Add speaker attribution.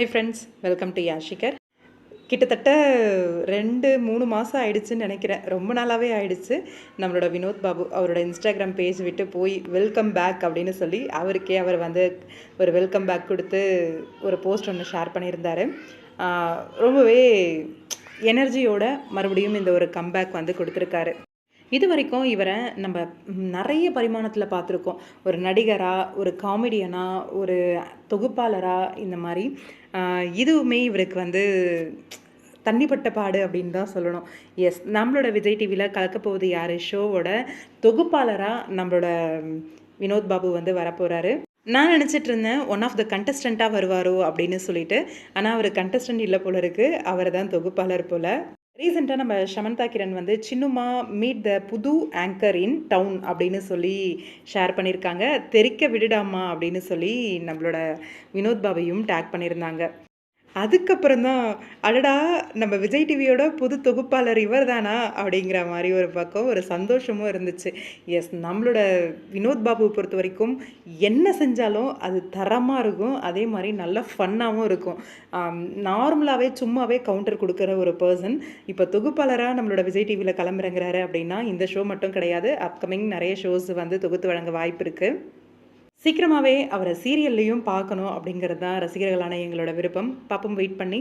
Speaker 1: Hi friends welcome to Yashikar கிட்டத்தட்ட ரெண்டு மூணு மாதம் ஆயிடுச்சுன்னு நினைக்கிறேன். ரொம்ப நாளாகவே ஆயிடுச்சு. நம்மளோட வினோத் பாபு அவரோட இன்ஸ்டாகிராம் பேஜ் விட்டு போய் வெல்கம் பேக் அப்படின்னு சொல்லி அவருக்கே அவர் வந்து ஒரு வெல்கம் பேக் கொடுத்து ஒரு போஸ்ட் ஒன்று ஷேர் பண்ணியிருந்தாரு. ரொம்பவே எனர்ஜியோட மறுபடியும் இந்த ஒரு கம்பேக் வந்து கொடுத்துருக்காரு. இது வரைக்கும் இவரை நம்ம நிறைய பரிமாணத்தில் பார்த்துருக்கோம். ஒரு நடிகராக ஒரு காமெடியனாக ஒரு தொகுப்பாளராக இந்த மாதிரி. இதுவுமே இவருக்கு வந்து தண்ணிப்பட்ட பாடு அப்படின்னு தான் சொல்லணும். எஸ் நம்மளோட விஜய் டிவியில் கலக்க போகுது யார்? ஷோவோட தொகுப்பாளராக நம்மளோட வினோத் பாபு வந்து வரப்போகிறாரு நான் நினச்சிட்டு இருந்தேன் ஒன் ஆஃப் த கண்டஸ்டண்ட்டாக வருவாரோ? அப்படின்னு சொல்லிட்டு. ஆனால் அவர் கண்டஸ்டன்ட் இல்லை போல இருக்குது அவர் தான் தொகுப்பாளர் போல. ரீசெண்டாக நம்ம ஷமந்தா கிரண் வந்து சின்னுமா மீட் த புது ஆங்கர் இன் டவுன் அப்படின்னு சொல்லி ஷேர் பண்ணியிருக்காங்க. தெரிக்க விடுடாமா அப்படின்னு சொல்லி நம்மளோட வினோத் பாபையும் டேக் பண்ணியிருந்தாங்க. அதுக்கப்புறம் தான் அடடா நம்ம விஜய் டிவியோட புது தொகுப்பாளர் இவர் தானா அப்படிங்கிற மாதிரி ஒரு பக்கம் ஒரு சந்தோஷமும் இருந்துச்சு. எஸ் நம்மளோட வினோத் பாபு பொறுத்த வரைக்கும் என்ன செஞ்சாலும் அது தரமாக இருக்கும். அதே மாதிரி நல்ல ஃபன்னாகவும் இருக்கும். நார்மலாகவே சும்மாவே கவுண்டர் கொடுக்குற ஒரு பர்சன் இப்போ தொகுப்பாளராக நம்மளோட விஜய் டிவியில் கிளம்புறங்கிறாரு அப்படின்னா இந்த ஷோ மட்டும் கிடையாது. அப்கமிங் நிறைய ஷோஸ் வந்து தொகுத்து வழங்க வாய்ப்பு இருக்குது சீக்கிரமாகவே அவரை சீரியல்லையும் பார்க்கணும் அப்படிங்கிறது தான் ரசிகர்களான எங்களோட விருப்பம். பாப்போம் வெயிட் பண்ணி.